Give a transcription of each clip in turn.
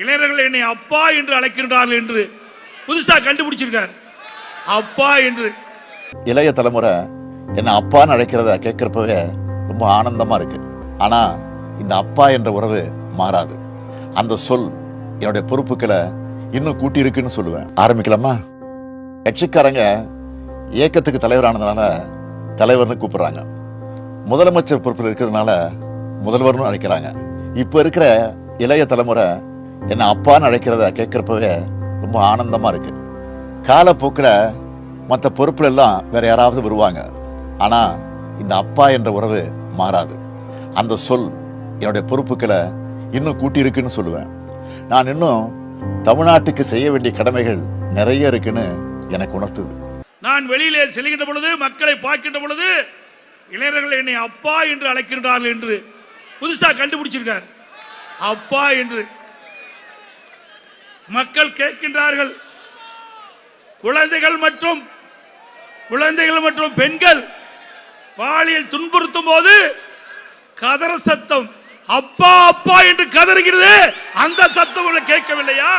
இளைஞர்கள் என்னை அப்பா என்று அழைக்கின்றார்கள் என்று புதுசா கண்டுபிடிச்சிருக்கார். அப்பா என்று. இளைய தலைமுறை என்னை அப்பான்னு அழைக்கிறத கேட்கிறப்பவே ரொம்ப ஆனந்தமாக இருக்கு. ஆனால் இந்த அப்பா என்ற உறவு மாறாது. அந்த சொல் என்னுடைய பொறுப்புகளை இன்னும் கூட்டி இருக்குன்னு சொல்லுவேன். ஆரம்பிக்கலாமா? கட்சிக்காரங்க இயக்கத்துக்கு தலைவரானதுனால தலைவர்னு கூப்பிடுறாங்க. முதலமைச்சர் பொறுப்பில் இருக்கிறதுனால முதல்வர்னு அழைக்கிறாங்க. இப்போ இருக்கிற இளைய தலைமுறை என்ன அப்பான்னு அழைக்கிறத கேட்குறப்பவே ரொம்ப ஆனந்தமாக இருக்குது காலப்போக்கில் மற்ற பொறுப்புல எல்லாம் வேறு யாராவது வருவாங்க. ஆனால் இந்த அப்பா என்ற உறவு மாறாது. அந்த சொல் என்னுடைய பொறுப்புகளை இன்னும் கூட்டியிருக்குன்னு சொல்லுவேன். நான் இன்னும் தமிழ்நாட்டுக்கு செய்ய வேண்டிய கடமைகள் நிறைய இருக்குன்னு எனக்கு உணர்த்துது. நான் வெளியிலே செல்கின்ற பொழுது மக்களை பார்க்கின்ற பொழுது இளைஞர்கள் என்னை அப்பா என்று அழைக்கின்றார்கள் என்று புதுசாக கண்டுபிடிச்சிருக்கார். அப்பா என்று. மக்கள் கேட்கின்றார்கள். குழந்தைகள் மற்றும் குழந்தைகள் மற்றும் பெண்கள் பாலியல் துன்புறுத்தும் போது கதற சத்தம். அப்பா அப்பா என்று கதறுகிறது. அந்த சத்தம் கேட்கவில்லையா?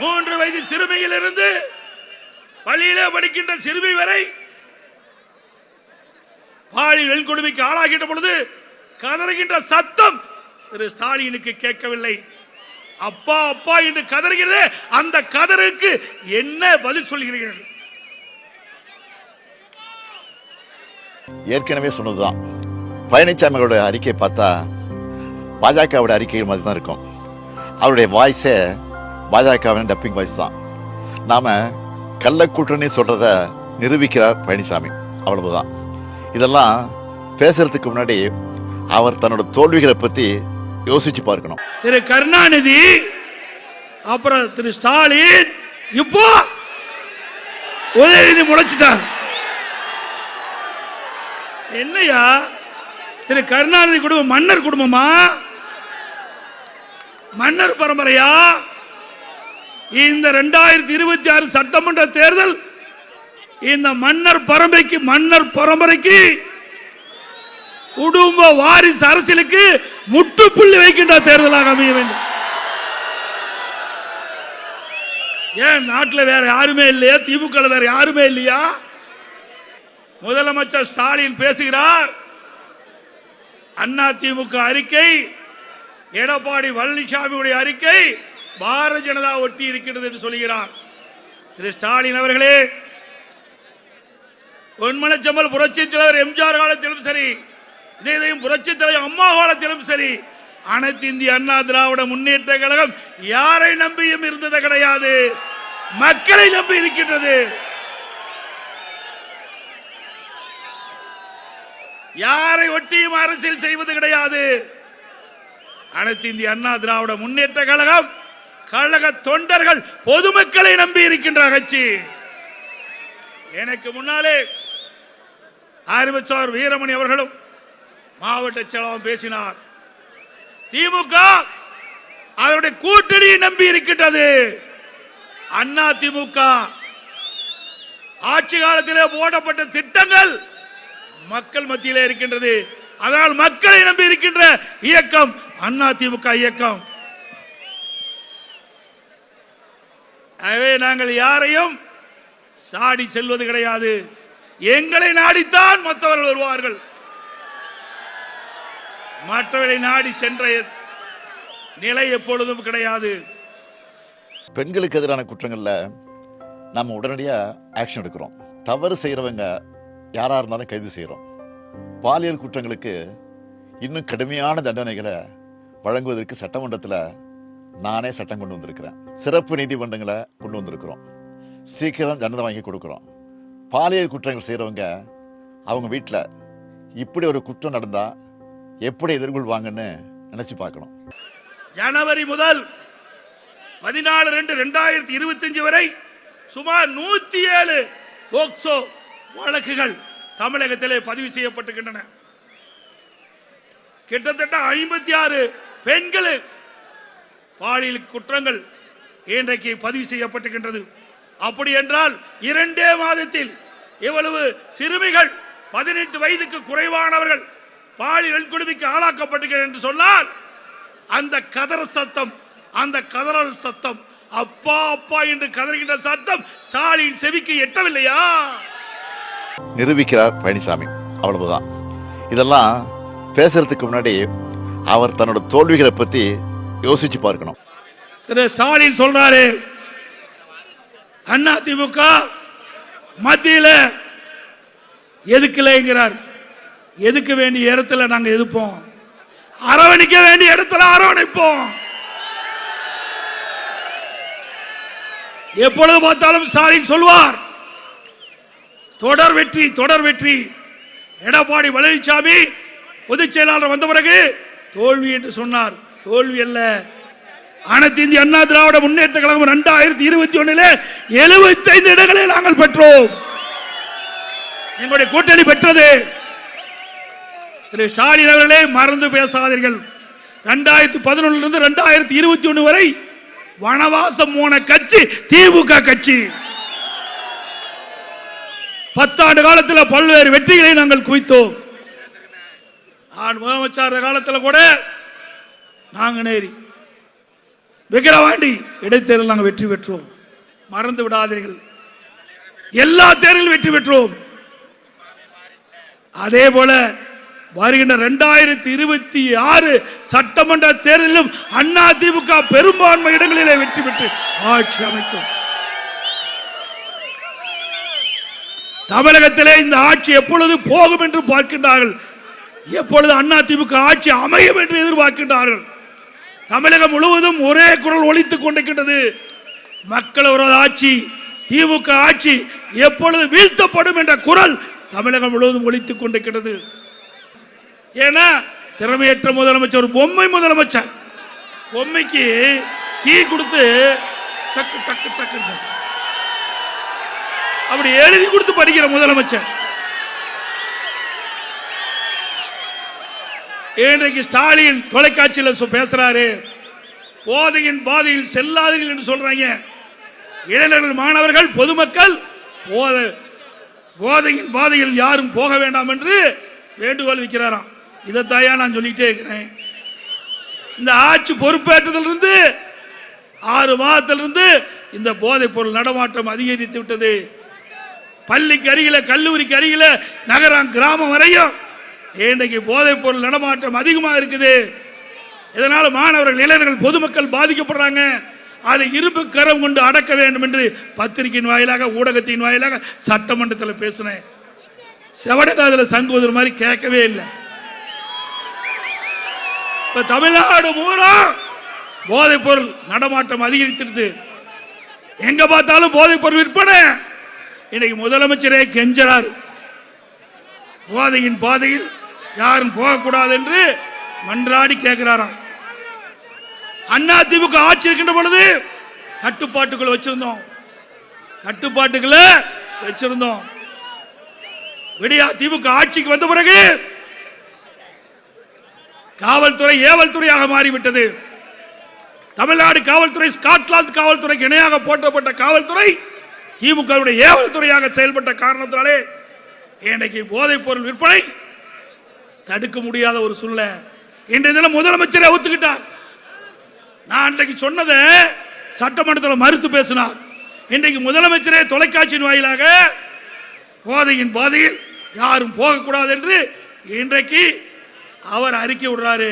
மூன்று வயது சிறுமியிலிருந்து பள்ளியிலே படிக்கின்ற சிறுமி வரை பாலியல் வெண்கொடுமைக்கு ஆளாகின்ற பொழுது கதறுகின்ற சத்தம் திரு ஸ்டாலினுக்கு கேட்கவில்லை. அப்பா அப்பா என்று கதறுகிறது அந்த கதருக்கு என்ன பதில் சொல்கிறீர்கள்? ஏற்கனவே சொன்னதுதான். பழனிசாமி அறிக்கை அறிக்கையை பார்த்தா பாஜகவோட அறிக்கை மாதிரி தான் இருக்கும். அவருடைய வாய்ஸே பாஜகவின் டப்பிங் வாய்ஸ் தான். நாம் கள்ளக்கூட்டணி சொல்கிறத நிரூபிக்கிறார் பழனிசாமி அவ்வளவுதான். இதெல்லாம் பேசுகிறதுக்கு முன்னாடி அவர் தன்னோட தோல்விகளை பத்தி யோசிச்சு பார்க்கணும். திரு கருணாநிதி அப்புறம் திரு ஸ்டாலின் இப்போ உதயநிதி முளைச்சிட்டார். என்னையா? திரு கருணாநிதி குடும்பம் மன்னர் குடும்பமா? மன்னர் பரம்பரையா? இந்த ரெண்டாயிரத்தி இருபத்தி ஆறு சட்டமன்ற தேர்தல் இந்த மன்னர் பரம்பரைக்கு மன்னர் பரம்பரைக்கு குடும்ப வாரிசு அரசியலுக்கு முட்டுப்புள்ளி வைக்கின்ற தேர்தலாக அமைய வேண்டும். ஏன் நாட்டில் வேற யாருமே இல்லையா? திமுக வேற யாருமே இல்லையா? முதலமைச்சர் ஸ்டாலின் பேசுகிறார் அண்ணா திமுக அறிக்கை எடப்பாடி பழனிசாமியுடைய அறிக்கை பாரதிய ஜனதா ஒட்டி இருக்கிறது என்று சொல்கிறார். திரு ஸ்டாலின் அவர்களே பொன்மனச்செம்மல் புரட்சி தலைவர் எம்ஜிஆர் காலத்திலும் சரி இதையும் புரட்சி தலைவர் அம்மா காலத்திலும் சரி அனைத்து இந்திய அண்ணா திராவிட முன்னேற்ற கழகம் யாரை நம்பியும் இருந்தது கிடையாது. மக்களை நம்பி இருக்கின்றது. யாரை ஒட்டியும் அரசியல் செய்வது கிடையாது. அனைத்து இந்திய அண்ணா திராவிட முன்னேற்ற கழகம் கழக தொண்டர்கள் பொதுமக்களை நம்பி இருக்கின்ற கட்சி. எனக்கு முன்னாலே ஆரம்பிச்சவர் வீரமணி அவர்களும் மாவட்ட செயலாளர் பேசினார். திமுக அதனுடைய கூட்டணியை நம்பி இருக்கின்றது. அண்ணா திமுக. ஆட்சி காலத்திலே போடப்பட்ட திட்டங்கள் மக்கள் மத்தியிலே இருக்கின்றது. அதனால் மக்களை நம்பி இருக்கின்ற இயக்கம் அண்ணா திமுக இயக்கம். எனவே நாங்கள் யாரையும் சாடி செல்வது கிடையாது. எங்களை நாடித்தான் மற்றவர்கள் வருவார்கள். மற்றவர்களை நாடி சென்ற நிலை எப்பொழுதும் கிடையாது. பெண்களுக்கு எதிரான குற்றங்களில் நம்ம உடனடியாக ஆக்ஷன் எடுக்கிறோம். தவறு செய்கிறவங்க யாராக இருந்தாலும் கைது செய்கிறோம் பாலியல் குற்றங்களுக்கு இன்னும் கடுமையான தண்டனைகளை வழங்குவதற்கு சட்டமன்றத்தில் நானே சட்டம் கொண்டு வந்திருக்கிறேன். சிறப்பு நீதிமன்றங்களை கொண்டு வந்திருக்கிறோம். சீக்கிரம் தண்டனை வாங்கி கொடுக்குறோம். பாலியல் குற்றங்கள் செய்கிறவங்க அவங்க வீட்டில் இப்படி ஒரு குற்றம் நடந்தால் எப்படி எதிர்கொள்வாங்கன்னு நினைச்சு பார்க்கணும். ஜனவரி முதல் பதினாலு ரெண்டு ரெண்டாயிரத்தி இருபத்தஞ்சு வரை சுமார் நூத்தி ஏழு போக்சோ வழக்குகள் தமிழகத்திலே பதிவு செய்யப்பட்டுகின்றன கிட்டத்தட்ட ஐம்பத்தி ஆறு பெண்கள் பாலியல் குற்றங்கள் இன்றைக்கு பதிவு செய்யப்பட்டுகின்றது அப்படி என்றால் இரண்டே மாதத்தில் இவ்வளவு சிறுமிகள் பதினெட்டு வயதுக்கு குறைவானவர்கள் பாலியல் கொடுமைக்கு ஆளாக்கப்பட்டிருக்கிறேன் என்று சொன்னால் அந்த கதற சத்தம் அந்த கதறல் சத்தம் அப்பா அப்பா என்று கதறுகின்ற சத்தம் ஸ்டாலின் செவிக்கு எட்டவில்லையா? நிரூபிக்கிறார் பழனிசாமி. அவ்வளவுதான். இதெல்லாம் பேசுறதுக்கு முன்னாடி அவர் தன்னோட தோல்விகளை பத்தி யோசிச்சு பார்க்கணும். திரு ஸ்டாலின் சொல்றாரு அண்ணா திமுக மத்தியில எதுக்கலைங்கிறார் எதுக்க வேண்டிய இடத்துல நாங்க எதுப்போம்? அரவணைக்க வேண்டிய இடத்துல அரவணைப்போம். எப்பொழுது பார்த்தாலும் ஸ்டாலின் சொல்வார் தொடர் வெற்றி தொடர் வெற்றி. எடப்பாடி பழனிசாமி பொதுச் செயலாளர் வந்த பிறகு தோல்வி என்று சொன்னார். தோல்வி அல்ல. அனைத்து இந்திய அண்ணா திராவிட முன்னேற்ற கழகம் இரண்டாயிரத்தி இருபத்தி ஒண்ணுல எழுபத்தைந்து இடங்களை நாங்கள் பெற்றோம். எங்களுடைய கூட்டணி பெற்றது. திரு ஸ்டாலின் அவர்களே மறந்து பேசாதீர்கள். ரெண்டாயிரத்தி பதினொன்னுல இருந்து ரெண்டாயிரத்தி இருபத்தி ஒண்ணு வரை வனவாசம் போன கட்சி திமுக கட்சி. பத்தாண்டு காலத்தில் பல்வேறு வெற்றிகளை நாங்கள் குவித்தோம். நான் முதலமைச்சர் காலத்தில் கூட நாங்குநேரி விக்கிரவாண்டி இடைத்தேர்தல் நாங்கள் வெற்றி பெற்றோம். மறந்து விடாதீர்கள். எல்லா தேர்தலும் வெற்றி பெற்றோம். அதே போல வருகின்ற இரண்டாயிரத்தி இருபத்தி ஆறு சட்டமன்ற தேர்தலிலும் அண்ணா திமுக பெரும்பான்மை இடங்களிலே வெற்றி பெற்று ஆட்சி அமைக்கும். தமிழகத்திலே இந்த ஆட்சி எப்பொழுது போகும் என்று பார்க்கின்றார்கள்? எப்பொழுது அண்ணா திமுக ஆட்சி அமையும் என்று எதிர்பார்க்கின்றார்கள்? தமிழகம் முழுவதும் ஒரே குரல் ஒழித்துக் கொண்டிருக்கின்றது. மக்கள் விரோத ஆட்சி திமுக ஆட்சி எப்பொழுது வீழ்த்தப்படும் என்ற குரல் தமிழகம் முழுவதும் ஒழித்துக் கொண்டிருக்கிறது ஏன்னா திறமையற்ற முதலமைச்சர் ஒரு பொம்மை முதலமைச்சர். பொம்மைக்கு கீ கொடுத்து டக்கு டக்கு டக்கு அப்படி எழுதி கொடுத்து படிக்கிற முதலமைச்சர். இன்றைக்கு ஸ்டாலின் தொலைக்காட்சியில் பேசுறாரு. போதையின் பாதையில் செல்லாதீர்கள் என்று சொல்றாங்க. இளைஞர்கள் மாணவர்கள் பொதுமக்கள் போதையின் பாதையில் யாரும் போக வேண்டாம் என்று வேண்டுகோள் வைக்கிறாராம். இதைத்தாயா நான் சொல்லிட்டே இருக்கிறேன். இந்த ஆட்சி பொறுப்பேற்றதிலிருந்து ஆறு மாதத்திலிருந்து இந்த போதைப் பொருள் நடமாட்டம் அதிகரித்து விட்டது. பள்ளிக்கு அருகில கல்லூரிக்கு அருகில நகரம் கிராமம் வரையும் இன்றைக்கு போதைப் பொருள் நடமாட்டம் அதிகமாக இருக்குது. இதனால் மாணவர்கள் இளைஞர்கள் பொதுமக்கள் பாதிக்கப்படுறாங்க. அதை இரும்பு கரம் கொண்டு அடக்க வேண்டும் என்று பத்திரிகையின் வாயிலாக ஊடகத்தின் வாயிலாக சட்டமன்றத்தில் பேசினேன். செவடகாதில் சங்குவதர் மாதிரி கேட்கவே இல்லை. இப்ப தமிழ்நாடு பூரா போதைப் பொருள் நடமாட்டம் அதிகரித்திருது. எங்க பார்த்தாலும் போதைப் பொருள் விற்பனை. இன்னைக்கு முதலமைச்சரே கெஞ்சறார். போதையின் பாதையில் யாரும் போகக்கூடாது என்று மன்றாடி கேட்கிறாராம். அண்ணா திமுக ஆட்சி இருக்கின்ற பொழுது கட்டுப்பாட்டுக்குள்ள வச்சிருந்தோம். கட்டுப்பாட்டுக்குள்ள வச்சிருந்தோம். விடியா திமுக ஆட்சிக்கு வந்த பிறகு காவல்துறை ஏவல் துறையாக மாறிவிட்டது. தமிழ்நாடு காவல்துறை ஸ்காட்லாந்து காவல்துறைக்கு இணையாக போற்றப்பட்ட காவல்துறை திமுகவுடைய ஏவல் துறையாக செயல்பட்ட காரணத்தினாலே இன்னைக்கு போதைப் பொருள் விற்பனை தடுக்க முடியாத ஒரு சூழ்நிலை. இன்றைய தினம் முதலமைச்சரே ஒத்துக்கிட்டார். நான் அன்றைக்கு சொன்னதை சட்டமன்றத்தில் மறுத்து பேசினார். இன்றைக்கு முதலமைச்சரே தொலைக்காட்சியின் வாயிலாக போதையின் பாதையில் யாரும் போகக்கூடாது என்று இன்றைக்கு அவர் அறிக்கை விடுறாரு.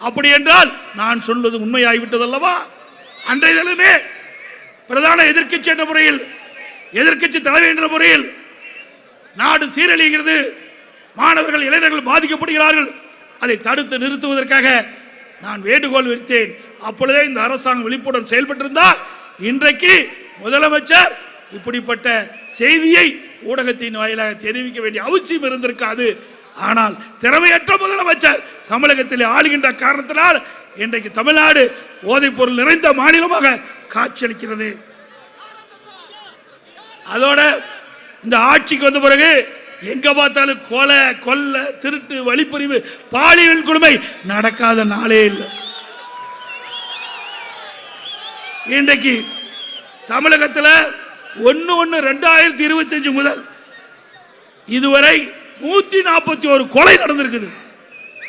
அப்படி என்றால் நான் சொல்வது உண்மையாகிவிட்டது அல்லவா அன்றைய தினமே பிரதான எதிர்க்கட்சி என்ற முறையில் எதிர்க்கட்சி தலைவர் என்ற முறையில் நாடு சீரழிகிறது மாணவர்கள் இளைஞர்கள் பாதிக்கப்படுகிறார்கள். அதை தடுத்து நிறுத்துவதற்காக நான் வேண்டுகோள் விடுத்தேன். அப்பொழுதே இந்த அரசாங்கம் விழிப்புடன் செயல்பட்டிருந்தால் இன்றைக்கு முதலமைச்சர் இப்படிப்பட்ட செய்தியை ஊடகத்தின் வாயிலாக தெரிவிக்க வேண்டிய அவசியம் இருந்திருக்காது. ஆனால் திறமையற்ற முதலமைச்சர் தமிழகத்தில் ஆளுகின்ற காரணத்தினால் இன்றைக்கு தமிழ்நாடு போதைப் பொருள் நிறைந்த மாநிலமாக காட்சியளிக்கிறது. அதோட இந்த ஆட்சிக்கு வந்த பிறகு எங்க பார்த்தாலும் கொலை கொல்ல திருட்டு வழிப்பறிவு பாலியல் கொடுமை நடக்காத நாளே இல்லை. இன்றைக்கு தமிழகத்தில் ஒன்று ஒன்று ரெண்டாயிரத்தி இருபத்தஞ்சு முதல் இதுவரை நூத்தி நாற்பத்தி ஒரு கொலை நடந்திருக்குது.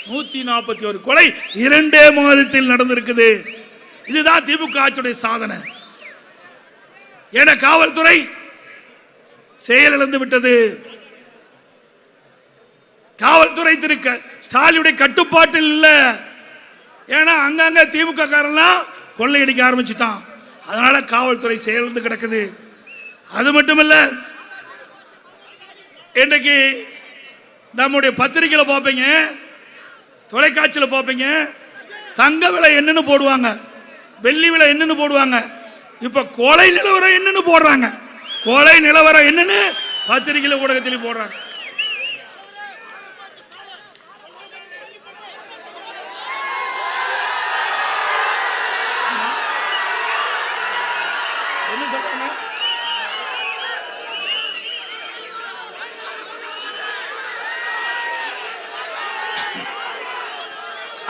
நூத்தி நாற்பத்தி ஒரு கொலை இரண்டே மாதத்தில் நடந்திருக்குது. இதுதான் திமுக ஆட்சியுடைய சாதனை. என காவல்துறை செயலிழந்து விட்டது. காவல்துறை திரு ஸ்டாலினுடைய கட்டுப்பாட்டில் இல்லை. ஏன்னா அங்கங்க திமுக காரெல்லாம் கொள்ளையடிக்க ஆரம்பிச்சுட்டான். அதனால காவல்துறை செயலிழந்து கிடக்குது. அது மட்டுமல்ல இன்றைக்கு நம்முடைய பத்திரிகையில் பார்ப்பீங்க தொலைக்காட்சியில் பார்ப்பீங்க தங்க விலை என்னன்னு போடுவாங்க வெள்ளி விலை என்னன்னு போடுவாங்க. இப்ப கொலை நிலவரம் என்னன்னு போடுறாங்க. கொலை நிலவரம் என்னன்னு பத்திரிகையில் ஊடகத்திலும் போடுறாங்க.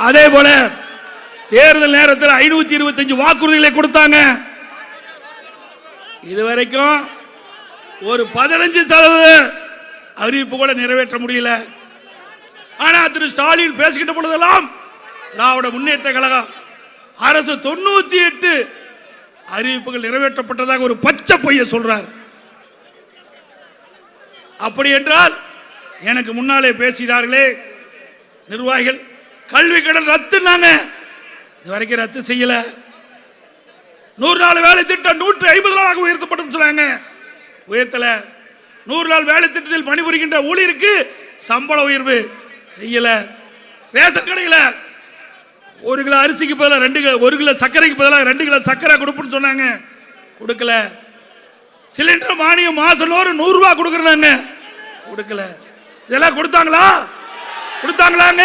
அதே போல தேர்தல் நேரத்தில் ஐநூத்தி இருபத்தஞ்சு வாக்குறுதிகளை கொடுத்தாங்க. இதுவரைக்கும் ஒரு பதினஞ்சு சதவீத அறிவிப்பு கூட நிறைவேற்ற முடியல. ஆனா திரு ஸ்டாலின் பேசுகின்ற பொழுதெல்லாம் திராவிட முன்னேற்ற கழகம் அரசு தொண்ணூத்தி எட்டு அறிவிப்புகள் நிறைவேற்றப்பட்டதாக ஒரு பச்சை பொய்ய சொல்றார். அப்படி என்றால் எனக்கு முன்னாலே பேசினார்களே நிர்வாகிகள் கல்வி கடன் ரத்துனாங்க இது வரைக்கும் ரத்து செய்யல. நூறு நாள் வேலை திட்டம் நூற்றி ஐம்பது நாளாக உயர்த்தப்படும் சொன்னாங்க. உயர்த்தல. நூறு நாள் வேலை திட்டத்தில் பணிபுரிகின்ற ஊழியருக்கு சம்பள உயர்வு செய்யல. ரேஷன் கடையில் ஒரு கிலோ அரிசிக்கு பதிலாக ரெண்டு கிலோ ஒரு கிலோ சர்க்கரைக்கு பதிலாக ரெண்டு கிலோ சர்க்கரை கொடுப்புன்னு சொன்னாங்க. கொடுக்கல. சிலிண்டர் மானியம் மாசம் நூறு நூறுரூவா கொடுக்குறாங்க கொடுக்கல. இதெல்லாம் கொடுத்தாங்களா? கொடுத்தாங்களாங்க?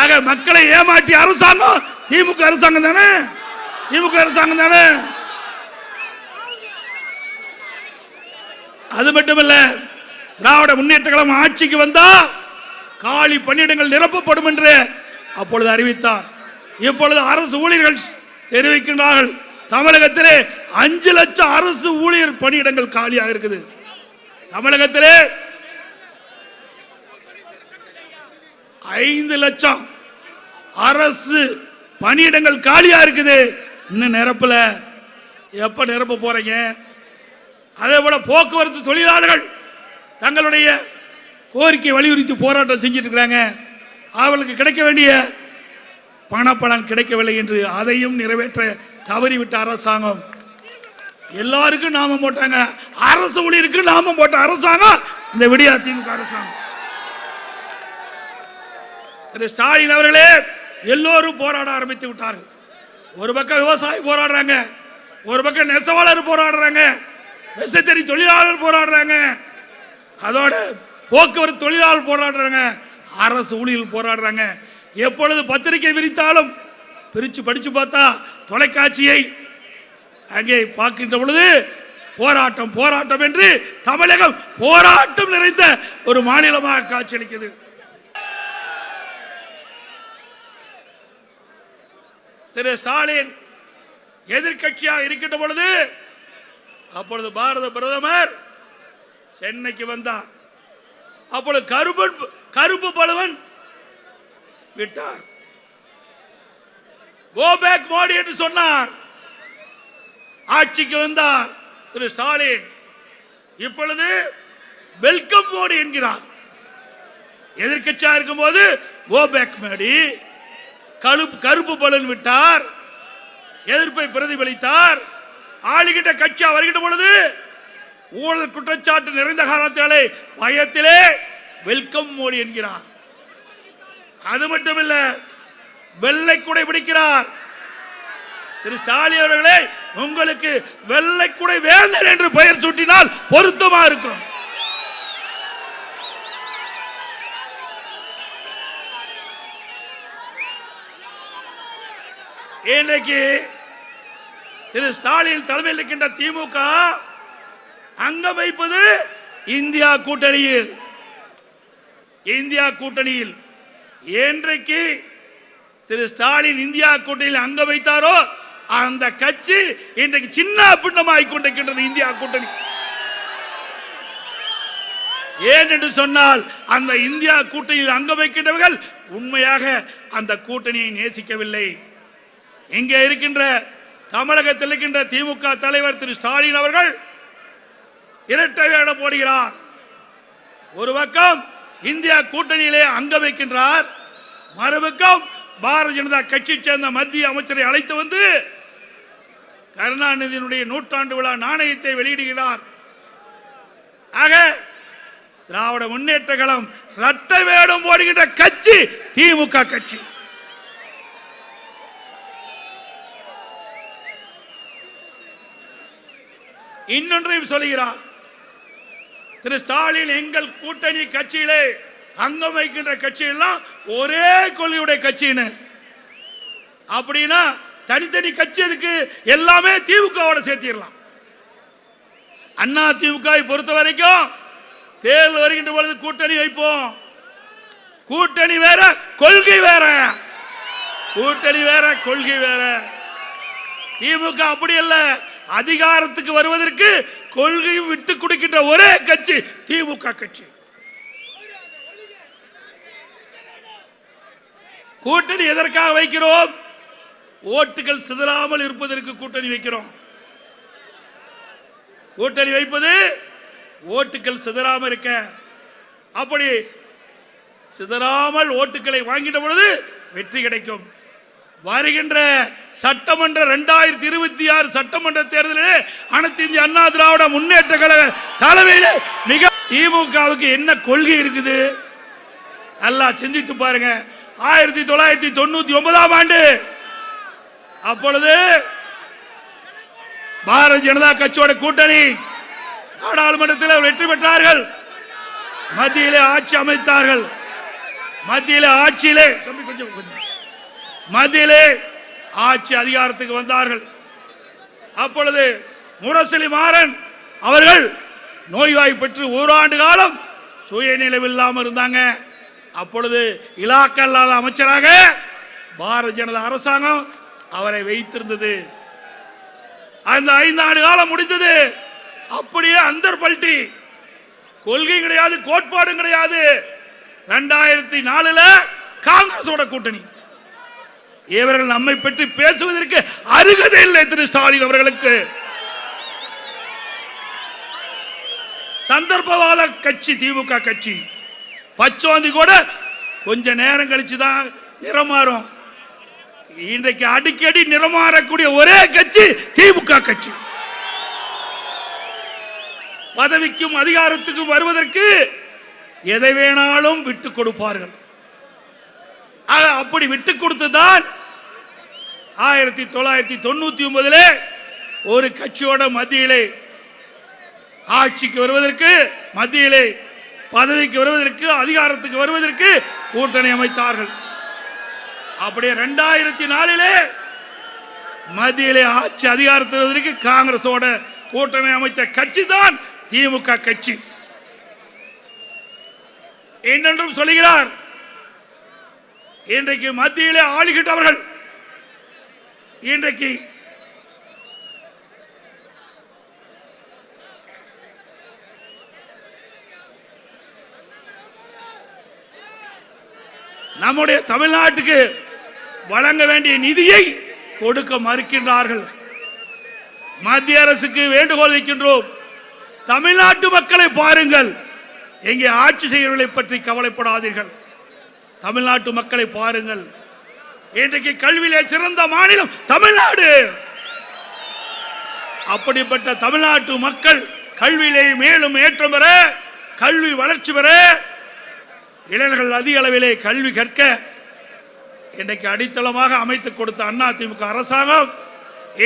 ஆக மக்களை ஏமாற்றி அரசாங்கம் திமுக அரசாங்கம் தானே? திமுக அரசாங்கம் தானே? அது மட்டுமல்ல திராவிட முன்னேற்ற கழகம் ஆட்சிக்கு வந்தா காலி பணியிடங்கள் நிரப்பப்படும் என்று அப்பொழுது அறிவித்தார். இப்பொழுது அரசு ஊழியர்கள் தெரிவிக்கின்றார்கள். தமிழகத்திலே அஞ்சு லட்சம் அரசு ஊழியர் பணியிடங்கள் காலியாக இருக்குது. தமிழகத்திலே ஐந்து லட்சம். அரசு பணியிடங்கள் காலியா இருக்குது. இன்னும் நிரப்பல. எப்ப நிரப்ப போறீங்க? அதே போல போக்குவரத்து தொழிலாளர்கள் தங்களுடைய கோரிக்கை வலியுறுத்தி போராட்டம் செஞ்சிட்டு இருக்கிறாங்க. அவர்களுக்கு கிடைக்க வேண்டிய பணப்பலன் கிடைக்கவில்லை என்று அதையும் நிறைவேற்ற தவறிவிட்ட அரசாங்கம். எல்லாருக்கும் நாமம் போட்டாங்க. அரசு ஊழியருக்கு நாமம் போட்ட அரசாங்கம் இந்த விடியா திமுக அரசாங்கம். திரு ஸ்டாலின் அவர்களே எல்லோரும் போராட ஆரம்பித்து விட்டார்கள். ஒரு பக்கம் விவசாயி போராடுறாங்க ஒரு பக்கம் நெசவாளர் போராடுறாங்க விசைத்தறி தொழிலாளர் போராடுறாங்க. அதோட போக்குவரத்து தொழிலாளர் போராடுறாங்க அரசு ஊழியர்கள் போராடுறாங்க. எப்பொழுது பத்திரிகை விரித்தாலும் பிரித்து படித்து பார்த்தா தொலைக்காட்சியை அங்கே பார்க்கின்ற பொழுது போராட்டம் போராட்டம் என்று தமிழகம் போராட்டம் நிறைந்த ஒரு மாநிலமாக காட்சியளிக்குது திரு ஸ்டாலின் எதிர்கட்சியாக இருக்கின்ற பொழுது அப்பொழுது பாரத பிரதமர் சென்னைக்கு வந்தார். அப்பொழுது கருப்பன் கருப்பு பழுவன் விட்டார். கோபேக் மோடி என்று சொன்னார். ஆட்சிக்கு வந்தார் திரு ஸ்டாலின். இப்பொழுது வெல்கம் மோடி என்கிறார். எதிர்க்கட்சியா இருக்கும்போது போது கோபேக் மோடி. கருப்பு கருப்பு பலன் விட்டார். எதிர்ப்பை பிரதிபலித்தார். ஆளுகிட்ட கட்சி வருகின்ற பொழுது ஊழல் குற்றச்சாட்டு நிறைந்த காலத்திலே பயத்திலே வெல்கம் மோடி என்கிறார். அது மட்டுமில்ல வெள்ளை குடை பிடிக்கிறார். திரு ஸ்டாலின் அவர்களே உங்களுக்கு வெள்ளை குடை வேந்தர் என்று பெயர் சூட்டினால் பொருத்தமா இருக்கும்? இன்றைக்கு திரு ஸ்டாலின் தலைமையில் இருக்கின்ற திமுக அங்கம் வைப்பது இந்தியா கூட்டணியில். இந்தியா கூட்டணியில். என்றைக்கு திரு ஸ்டாலின் இந்தியா கூட்டணியில் அங்க வைத்தாரோ அந்த கட்சி இன்றைக்கு சின்ன பின்னமாய் கொண்டிருக்கின்றது இந்தியா கூட்டணி. ஏன் என்று சொன்னால் அந்த இந்தியா கூட்டணியில் அங்க வைக்கின்றவர்கள் உண்மையாக அந்த கூட்டணியை நேசிக்கவில்லை. இங்கே இருக்கின்ற தமிழகத்தில் இருக்கின்ற திமுக தலைவர் திரு ஸ்டாலின் அவர்கள் இரட்டை வேடம் போடுகிறார். ஒரு பக்கம் இந்தியா கூட்டணியிலே அங்க வைக்கின்றார். மறுபக்கம் பாரதிய ஜனதா கட்சி சேர்ந்த மத்திய அமைச்சரை அழைத்து வந்து கருணாநிதியினுடைய நூற்றாண்டு விழா நாணயத்தை வெளியிடுகிறார். ஆக திராவிட முன்னேற்ற கழகம் ரட்டை வேடம் போடுகின்ற கட்சி திமுக கட்சி. இன்னொன்றையும் சொல்கிறார் திரு ஸ்டாலின் எங்கள் கூட்டணி கட்சியிலே அங்கம் வைக்கின்ற கட்சியெல்லாம் ஒரே கொள்கையுடைய கட்சின்னு. அப்படின்னா தனித்தனி கட்சி இருக்கு எல்லாமே திமுகவோட சேர்த்திடலாம். அண்ணா திமுக பொறுத்த வரைக்கும் தேர்தல் வருகின்ற பொழுது கூட்டணி வைப்போம். கூட்டணி வேற கொள்கை வேற. கூட்டணி வேற கொள்கை வேற. திமுக அப்படி இல்லை அதிகாரத்துக்கு வருவதற்கு கொள்கையும் விட்டு கொடுக்கின்ற ஒரே கட்சி திமுக கட்சி. கூட்டணி எதற்காக வைக்கிறோம்? ஓட்டுகள் சிதறாமல் இருப்பதற்கு கூட்டணி வைக்கிறோம். கூட்டணி வைப்பது ஓட்டுகள் சிதறாமல் இருக்க. அப்படி சிதறாமல் ஓட்டுகளை வாங்கிட்ட பொழுது வெற்றி கிடைக்கும். வருகின்ற சட்டமன்ற இரண்டாயிரத்தி இருபத்தி ஆறு சட்டமன்ற தேர்தலில் அனைத்து இந்திய அண்ணா திராவிட முன்னேற்ற கழக தலைமையில் மிக திமுகவுக்கு என்ன கொள்கை இருக்குது? நல்லா சிந்தித்து பாருங்க. ஆயிரத்தி தொள்ளாயிரத்தி தொண்ணூத்தி ஒன்பதாம் ஆண்டு அப்பொழுது பாரதிய ஜனதா கட்சியோட கூட்டணி நாடாளுமன்றத்தில் வெற்றி பெற்றார்கள். மத்தியிலே ஆட்சி அமைத்தார்கள். மத்தியிலே ஆட்சியிலே தம்பி கொஞ்சம் கொஞ்சம். மத்தியிலே ஆட்சி அதிகாரத்துக்கு வந்தார்கள். அப்பொழுது முரசொலி மாறன் அவர்கள் நோய்வாய்ப்பட்டு ஓராண்டு காலம் சுயநிலைவில்லாமல் இருந்தாங்க. அப்பொழுது இலாக்க இல்லாத அமைச்சராக பாரதிய ஜனதா அரசாங்கம் அவரை வைத்திருந்தது. அந்த ஐந்தாண்டு காலம் முடிந்தது. அப்படியே அந்தர் பல்ட்டி. கொள்கை கிடையாது கோட்பாடும் கிடையாது. ரெண்டாயிரத்தி நாலுல காங்கிரஸோட கூட்டணி. இவர்கள் நம்மை பற்றி பேசுவதற்கு அருகதை இல்லை திரு ஸ்டாலின் அவர்களுக்கு. சந்தர்ப்பவாத கட்சி திமுக கட்சி. பச்சோந்தி கூட கொஞ்ச நேரம் கழிச்சு தான் நிறமாறும் இன்றைக்கு அடிக்கடி நிறமாறக்கூடிய ஒரே கட்சி திமுக கட்சி. பதவிக்கும் அதிகாரத்துக்கும் வருவதற்கு எதை வேணாலும் விட்டு கொடுப்பார்கள். அப்படி விட்டு கொடுத்துதான் ஆயிரத்தி தொள்ளாயிரத்தி தொண்ணூத்தி ஒன்பதுல ஒரு கட்சியோட மத்தியிலே ஆட்சிக்கு வருவதற்கு மத்தியிலே பதவிக்கு வருவதற்கு அதிகாரத்துக்கு வருவதற்கு கூட்டணி அமைத்தார்கள். அப்படியே ரெண்டாயிரத்தி நாலிலே மத்தியிலே ஆட்சி அதிகாரத்தில் காங்கிரஸோட கூட்டணி அமைத்த கட்சி தான் திமுக கட்சி. என்னென்றும் சொல்லுகிறார். இன்றைக்கு மத்தியிலே ஆளுகின்றவர்கள். இன்றைக்கு நம்முடைய தமிழ்நாட்டுக்கு வழங்க வேண்டிய நிதியை கொடுக்க மறுக்கின்றார்கள். மத்திய அரசுக்கு வேண்டுகோள் வைக்கின்றோம். தமிழ்நாட்டு மக்களை பாருங்கள். எங்கே ஆட்சி செய்கிறவர்களை பற்றி கவலைப்படாதீர்கள். தமிழ்நாட்டு மக்களை பாருங்கள். இன்றைக்கு கல்வியிலே சிறந்த மாநிலம் தமிழ்நாடு. அப்படிப்பட்ட தமிழ்நாட்டு மக்கள் கல்வியிலே மேலும் ஏற்றம் பெற கல்வி வளர்ச்சி பெற இளைஞர்கள் அதிக அளவிலே கல்வி கற்க இன்றைக்கு அடித்தளமாக அமைத்து கொடுத்த அண்ணா திமுக அரசாங்கம்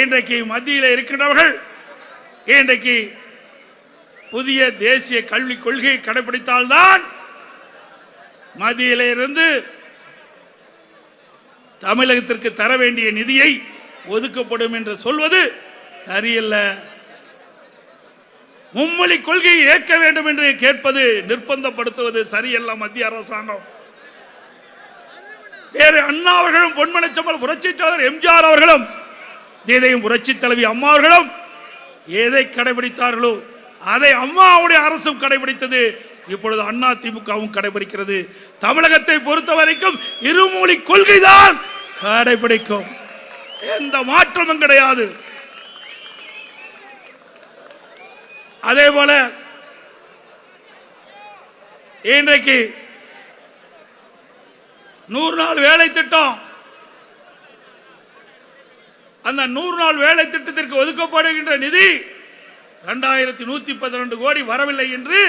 இன்றைக்கு மத்தியில் இருக்கின்றவர்கள் இன்றைக்கு புதிய தேசிய கல்விக் கொள்கையை கடைபிடித்தால்தான் மத்தியிலே இருந்து தமிழகத்திற்கு தர வேண்டிய நிதியை ஒதுக்கப்படும் என்று சொல்வது சரியல்ல. மும்மொழி கொள்கையை ஏற்க வேண்டும் என்று கேட்பது நிர்பந்தப்படுத்துவது சரியல்ல மத்திய அரசாங்கம். வேறு அண்ணா அவர்களும் பொன்மனச்சம்பல் புரட்சி தலைவர் எம்ஜிஆர் அவர்களும் இதையும் புரட்சி தலைவி அம்மா அவர்களும் எதை கடைபிடித்தார்களோ அதை அம்மாவுடைய அரசும் கடைபிடித்தது இப்பொழுது அண்ணா திமுகவும் கடைபிடிக்கிறது. தமிழகத்தை பொறுத்த வரைக்கும் இருமொழி கொள்கைதான் கடைபிடிக்கும். எந்த மாற்றமும் கிடையாது. அதே போல இன்றைக்கு நூறு நாள் வேலை திட்டம். அந்த நூறு நாள் வேலை திட்டத்திற்கு ஒதுக்கப்படுகின்ற நிதி இரண்டாயிரத்தி நூத்தி பதினெண்டு கோடி வரவில்லை என்று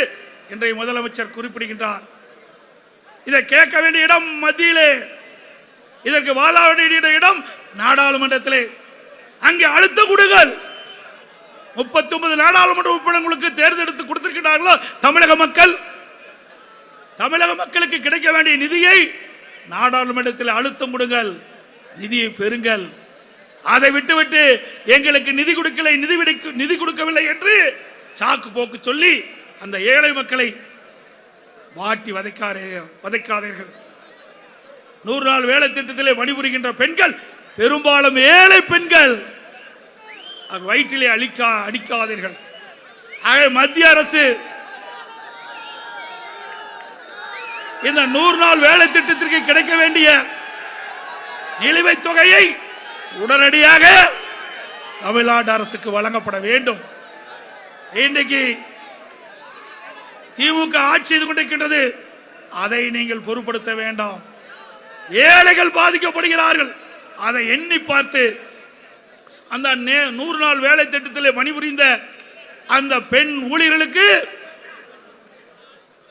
இன்றைய முதலமைச்சர் குறிப்பிடுகின்றார். இதை கேட்க வேண்டிய இடம் மத்தியிலே. இதற்கு வாழ வேண்டிய இடம் நாடாளுமன்றத்திலே. அங்கே அழுத்தம் கொடுங்கள் முப்பத்தி ஒன்பது நாடாளுமன்ற உறுப்பினர்களுக்கு தேர்ந்தெடுத்து கொடுத்திருக்கிறார்களோ தமிழக மக்கள். தமிழக மக்களுக்கு கிடைக்க வேண்டிய நிதியை நாடாளுமன்றத்தில் அழுத்தம் கொடுங்கள். நிதியை பெறுங்கள். அதை விட்டுவிட்டு எங்களுக்கு நிதி கொடுக்கலை நிதி நிதி கொடுக்கவில்லை என்று சாக்கு போக்கு சொல்லி அந்த ஏழை மக்களை வாட்டி வதைக்காரே வதைக்காதீர்கள். நூறு நாள் வேலை திட்டத்திலே பணிபுரிகின்ற பெண்கள் பெரும்பாலும் ஏழை பெண்கள் அது வயிற்றிலே அழிக்கா அடிக்காதீர்கள். ஆக மத்திய அரசு இந்த நூறு நாள் வேலை திட்டத்திற்கு கிடைக்க வேண்டிய நிலுவைத் தொகையை உடனடியாக தமிழ்நாடு அரசுக்கு வழங்கப்பட வேண்டும். இன்றைக்கு திமுக ஆட்சி செய்து கொண்டிருக்கின்றது? அதை நீங்கள் பொருட்படுத்த வேண்டாம். ஏழைகள் பாதிக்கப்படுகிறார்கள். அதை எண்ணி பார்த்து அந்த நே- நூறு நாள் வேலை திட்டத்தில் பணிபுரிந்த அந்த பெண் ஊழியர்களுக்கு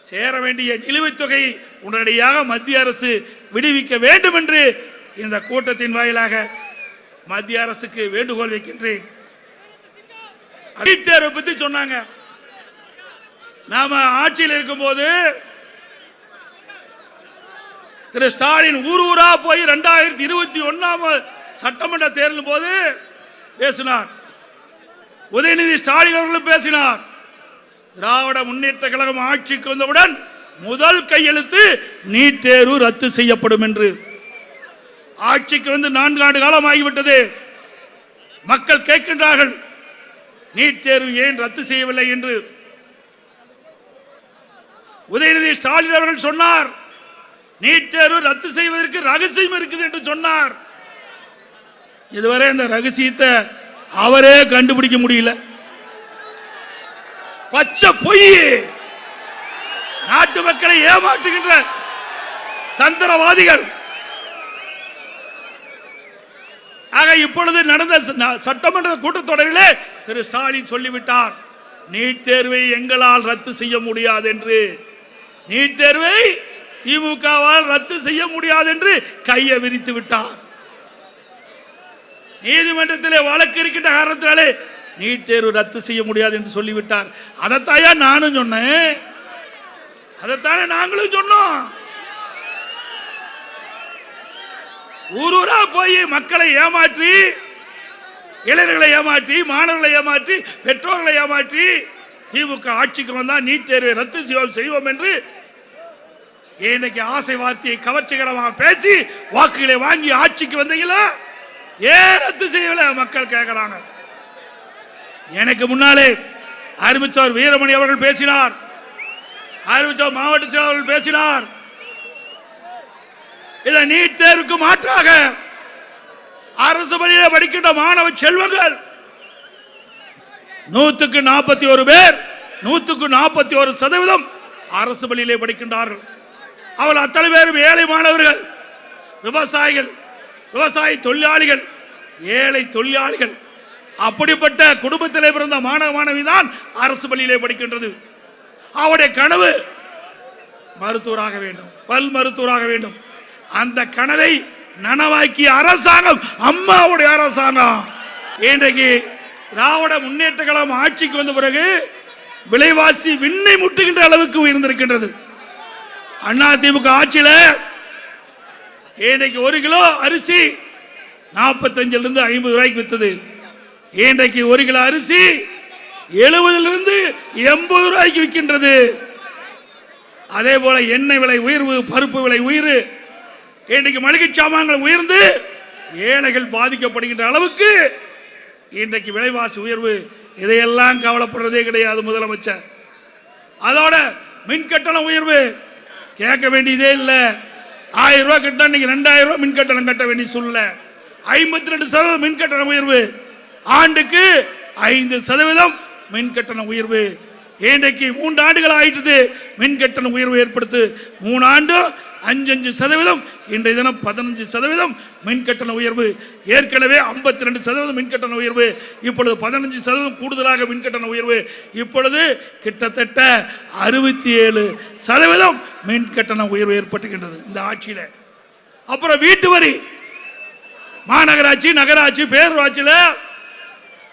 சேர வேண்டிய நிலுவைத் தொகை உடனடியாக மத்திய அரசு விடுவிக்க வேண்டும் என்று இந்த கூட்டத்தின் வாயிலாக மத்திய அரசுக்கு வேண்டுகோள் வைக்கின்றேன். தேர்வை பத்தி சொன்னாங்க. நாம ஆட்சியில் இருக்கும்போது திரு ஸ்டாலின் ஊர் ஊரா போய் ரெண்டாயிரத்தி இருபத்தி ஒன்னாம் சட்டமன்ற தேர்தல் போது பேசினார். உதயநிதி ஸ்டாலின் அவர்களும் பேசினார். திராவிட முன்னேற்ற கழகம் ஆட்சிக்கு வந்தவுடன் முதல் கையெழுத்து நீட் தேர்வு ரத்து செய்யப்படும் என்று. ஆட்சிக்கு வந்து நான்கு ஆண்டு காலம் ஆகிவிட்டது மக்கள் கேட்கின்றார்கள் நீட் தேர்வு ஏன் ரத்து செய்யவில்லை? என்று. உதயநிதி ஸ்டாலின் அவர்கள் சொன்னார் நீட் தேர்வு ரத்து செய்வதற்கு ரகசியம் இருக்குது என்று சொன்னார். இதுவரை இந்த ரகசியத்தை அவரே கண்டுபிடிக்க முடியல. பச்சை பொய்! நாட்டு மக்களை ஏமாற்றுகின்ற தந்திரவாதிகள்! ஆக இப்பொழுது நடந்த ச- சட்டமன்ற கூட்டத்தொடரிலே திரு ஸ்டாலின் சொல்லிவிட்டார் நீட் தேர்வை எங்களால் ரத்து செய்ய முடியாது என்று. நீட் தேர்வை திமுகவால் ரத்து செய்ய முடியாது என்று கையை விரித்து விட்டார். நீதிமன்றத்திலே வழக்கு இருக்கின்ற காரணத்தினாலே நீட் தேர்வு ரத்து செய்ய முடியாது என்று சொல்லிவிட்டார். அதைத்தாயா நானும் சொன்னேன். அதைத்தானே நாங்களும் சொன்னோம். ஊரூரா போய் மக்களை ஏமாற்றி இளைஞர்களை ஏமாற்றி மாணவர்களை ஏமாற்றி பெற்றோர்களை ஏமாற்றி திமுக ஆட்சிக்கு வந்தால் நீட் தேர்வை ரத்து செய்வோம் செய்வோம் என்று இன்னைக்கு ஆசை வார்த்தையை கவர்ச்சிகரமாக பேசி வாக்குகளை வாங்கி ஆட்சிக்கு வந்தீங்களா? ஏன் ரத்து செய்யல மக்கள் கேட்கிறாங்க. எனக்கு முன்னாலே அறிவிச்சவர் வீரமணி அவர்கள் பேசினார். அறிவிச்சவர் மாவட்ட செயலாளர்கள் பேசினார். இதை நீட் தேர்வுக்கு மாற்றாக அரசு பள்ளியில் படிக்கின்ற மாணவ செல்வங்கள் நூத்துக்கு நாற்பத்தி ஒரு பேர் நூத்துக்கு நாற்பத்தி ஒரு சதவீதம் அரசு பள்ளியிலே படிக்கின்றார்கள். அவள் அத்தனை பேரும் ஏழை மாணவர்கள். விவசாயிகள் விவசாய தொழிலாளிகள் ஏழை தொழிலாளிகள். அப்படிப்பட்ட குடும்பத்திலே பிறந்த மாணவ மாணவி தான் அரசு பள்ளியிலே படிக்கின்றது. அவருடைய கனவு மருத்துவராக வேண்டும் பல் மருத்துவராக வேண்டும். அந்த கனவை நனவாக்கிய அரசாங்கம் அம்மாவுடைய அரசாங்கம். இன்றைக்கு திராவிட முன்னேற்ற கழகம் ஆட்சிக்கு வந்த பிறகு விலைவாசி விண்ணை முட்டுகின்ற அளவுக்கு உயர்ந்திருக்கின்றது. அண்ணா திமுக ஆட்சியில் இன்றைக்கு ஒரு கிலோ அரிசி நாற்பத்தஞ்சிலிருந்து ஐம்பது ரூபாய்க்கு வித்தது. இன்றைக்கு ஒரு கிலோ அரிசி எழுபதுலிருந்து எண்பது ரூபாய்க்கு விற்கின்றது அதே போல எண்ணெய் விலை உயர்வு பருப்பு விலை உயிர் இன்றைக்கு மளிகை சாமான்கள் உயர்ந்து ஏழைகள் பாதிக்கப்படுகின்ற அளவுக்கு இன்றைக்கு விலைவாசி உயர்வு. இதையெல்லாம் கவலைப்படுறதே கிடையாது முதலமைச்சர். அதோட மின் கட்டணம் உயர்வு கேட்க வேண்டியதே இல்லை. ஆயிரம் ரூபாய் கட்டினா இன்னைக்கு ரெண்டாயிரம் ரூபாய் மின் கட்டணம் கட்ட வேண்டிய சூழ்நிலை. ஐம்பத்தி ரெண்டு சதவீதம் மின் கட்டணம் உயர்வு. ஆண்டுக்கு ஐந்து சதவீதம் மின் கட்டணம் உயர்வு. இன்றைக்கு மூன்று ஆண்டுகள் ஆயிட்டது. மின் கட்டண உயர்வு ஏற்படுத்து. மூணு ஆண்டு அஞ்சஞ்சு சதவீதம் இன்றைய தினம் பதினஞ்சு சதவீதம் மின் கட்டண உயர்வு. ஏற்கனவே ஐம்பத்தி ரெண்டு சதவீதம் மின் கட்டண உயர்வு. இப்பொழுது பதினஞ்சு சதவீதம் கூடுதலாக மின் கட்டண உயர்வு. இப்பொழுது கிட்டத்தட்ட அறுபத்தி ஏழு சதவீதம் மின்கட்டண உயர்வு ஏற்பட்டுகின்றது இந்த ஆட்சியில். அப்புறம் வீட்டு வரி. மாநகராட்சி நகராட்சி பேரூராட்சியில்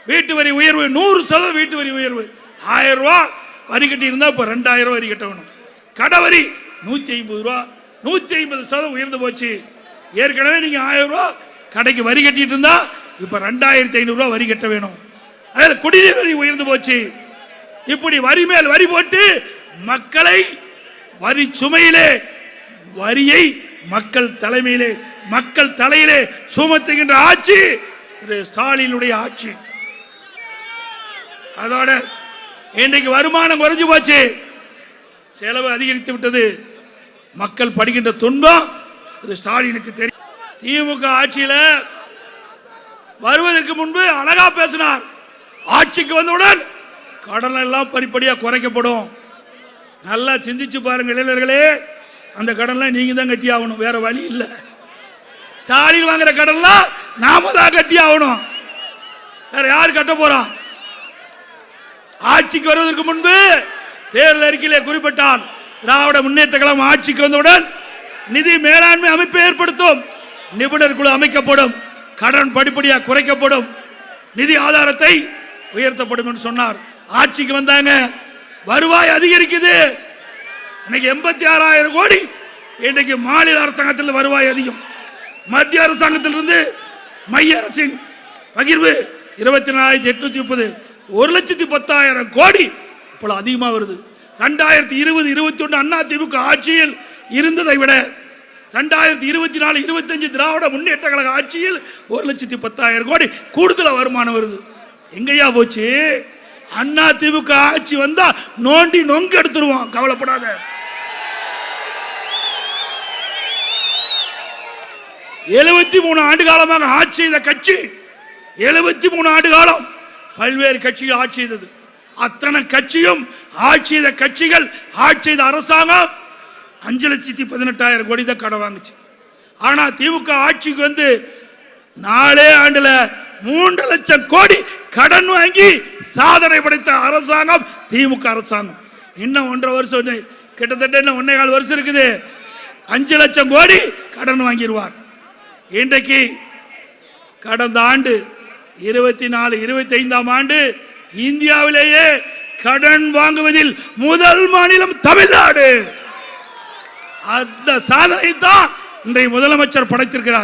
வீட்டு வரி உயர்வு. நூறு சதவீதம் வீட்டு வரி உயர்வு. ஆயிரம் ரூபா வரி கட்டி இருந்தால் இப்போ ரெண்டாயிரம் ரூபா வரி கட்ட வேணும். கடை வரி நூற்றி ஐம்பது ரூபா. நூத்தி ஐம்பது சதவீதம் உயர்ந்து போச்சு. ஏற்கனவே நீங்க ஆயிரம் ரூபா கடைக்கு வரி கட்டிட்டு இருந்தா இப்ப ரெண்டாயிரத்தி ஐநூறு ரூபா வரி கட்ட வேணும். அதில் குடிநீர் வரி உயர்ந்து போச்சு. இப்படி வரி மேல் வரி போட்டு மக்களை வரி சுமையிலே வரியை மக்கள் தலைமையிலே மக்கள் தலையிலே சுமத்துகின்ற ஆட்சி திரு ஸ்டாலினுடைய ஆட்சி. அதோட இன்றைக்கு வருமானம் குறைஞ்சு போச்சு. செலவு அதிகரித்து விட்டது. மக்கள் படுகின்ற துன்பம் திரு ஸ்டாலினுக்கு தெரியும். திமுக ஆட்சியில் வருவதற்கு முன்பு அழகா பேசினார். ஆட்சிக்கு வந்தவுடன் கடன் எல்லாம் படிப்படியாக குறைக்கப்படும். நல்லா சிந்திச்சு பாருங்க இளைஞர்களே. அந்த கடன்லாம் நீங்க தான் கட்டி ஆகணும் வேற வழி இல்லை. ஸ்டாலின் வாங்குற கடன்லாம் நாம தான் கட்டி ஆகணும். வேற யார் கட்ட போறான் ஆட்சிக்கு வருவதற்கு முன்பு தேர்தல் அறிக்கையிலே குறிப்பிட்டான். திராவிட முன்னேற்ற கழகம் ஆட்சிக்கு வந்தவுடன் நிதி மேலாண்மை அமைப்பை ஏற்படுத்தும். நிபுணர் குழு அமைக்கப்படும். கடன் படிப்படியாக குறைக்கப்படும். நிதி ஆதாரத்தை உயர்த்தப்படும் என்று சொன்னார். ஆட்சிக்கு வந்தாங்க. வருவாய் அதிகரிக்குது. இன்னைக்கு எண்பத்தி ஆறாயிரம் கோடி. இன்னைக்கு மாநில அரசாங்கத்தில் வருவாய் அதிகம். மத்திய அரசாங்கத்திலிருந்து மைய அரசின் பகிர்வு இருபத்தி நாலாயிரத்தி எட்நூத்தி முப்பது. ஒரு லட்சத்தி பத்தாயிரம் கோடி இப்போ அதிகமாக வருது. ரெண்டாயிரத்தி இருபது இருபத்தி ஒன்று அண்ணா திமுக ஆட்சியில் இருந்ததை விட ரெண்டாயிரத்தி இருபத்தி நாலு இருபத்தஞ்சு திராவிட முன்னேற்ற கழக ஆட்சியில் ஒரு லட்சத்தி பத்தாயிரம் கோடி கூடுதல் வருமானம் வருது. எங்கேயா போச்சு? அண்ணா திமுக ஆட்சி வந்தா நோண்டி நொங்கு எடுத்துருவோம் கவலைப்படாத. எழுபத்தி மூணு ஆண்டு காலமாக ஆட்சி செய்த கட்சி எழுபத்தி மூணு ஆண்டு காலம் பல்வேறு கட்சிகள் ஆட்சி செய்தது. அத்தனை கட்சியும் ஆட்சி செய்த கட்சிகள் ஆட்சி செய்த அரசாங்கம் அஞ்சு லட்சத்தி பதினெட்டாயிரம் கோடி தான் கடன் வாங்குச்சு. ஆனா திமுக ஆட்சிக்கு வந்து நாலே ஆண்டுல மூன்று லட்சம் கோடி கடன் வாங்கி சாதனை படைத்த அரசாங்கம் திமுக அரசாங்கம். இன்னும் ஒன்றரை வருஷம் கிட்டத்தட்ட இன்னும் ஒன்னே கால் வருஷம் இருக்குது. அஞ்சு லட்சம் கோடி கடன் வாங்கிடுவார். இன்றைக்கு கடந்த ஆண்டு இருபத்தி நாலு இருபத்தி ஐந்தாம் ஆண்டு இந்தியாவிலேயே கடன் வாங்குவதில் முதல் மாநிலம் தமிழ்நாடு. அந்த சாதனை தான் இன்றைய முதலமைச்சர் படைத்திருக்கிறார்.